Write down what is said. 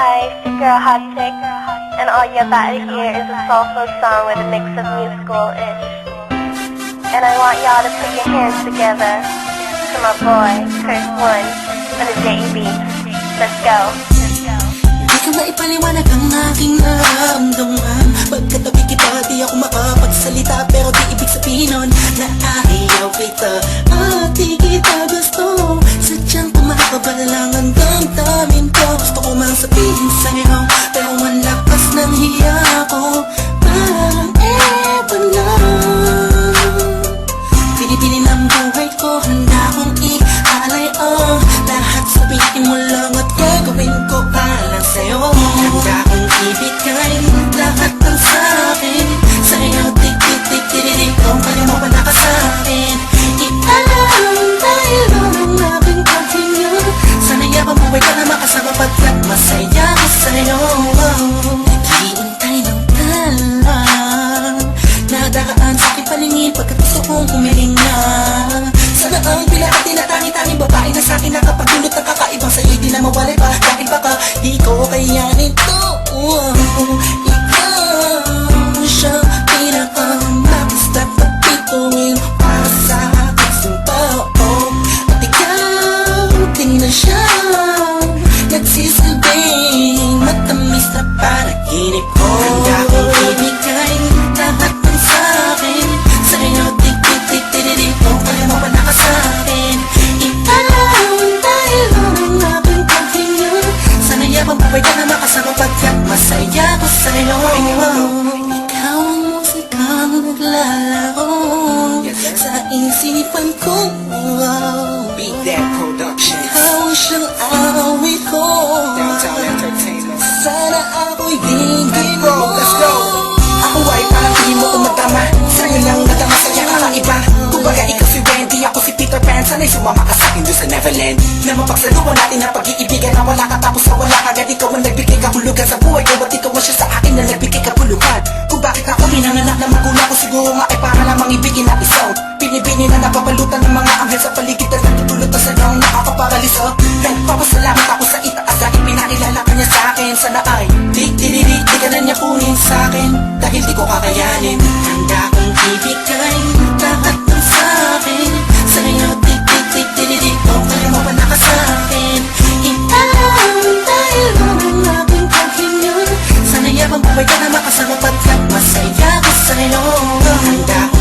Hi, girl Hot Chick, and all you're about to hear is a soulful song with a mix of musical-ish. And I want y'all to put your hands together to my boy, Chris One, and the JB. Let's go. Di ko maipaliwanag ang aking nararamdaman Pagkatabi kita, di ako makapagsalita Pero di ibig sabihin nun na ayaw kita ibigay lahat ng sa'kin Sa'yo tik tik tik tiririk Kung kaya mo wala ka sa'kin Ialam dahil ang aking paghinga Sana yabang buhay ka na makasama Pagkat masaya ko sa'yo Naghihintay ng talang Nadaan sa aking paningin Pagkat gusto kong humihinga Sana ang pinaka tinatangi-tanging babae na sa akin Nakapagdulot ng kakaibang sa'yo Di na mawalay pa Dahil baka di ko kayanin Buhay ka na makasama Pagkat masaya ko sa'yo. Ikaw ang musikang naglalaro. Sa isipan ko Beat That Productions. Ikaw siyang Sana'y sumama ka sa'kin doon sa Neverland. Na mapagsaluhan natin ang pag-iibigan Na wala ka tapos na wala ka. Agad ikaw ang nagbigay kahulugan sa buhay ko At ikaw ang siya sa akin na nagbigay kapuluhan Kung bakit ako pinanganak na magulang ko Siguro nga ay para lamang ibigin na isang. Binibini na napapalutan ng mga anghel sa paligid At natutulot na sa nang nakakaparaliso on and on. Come and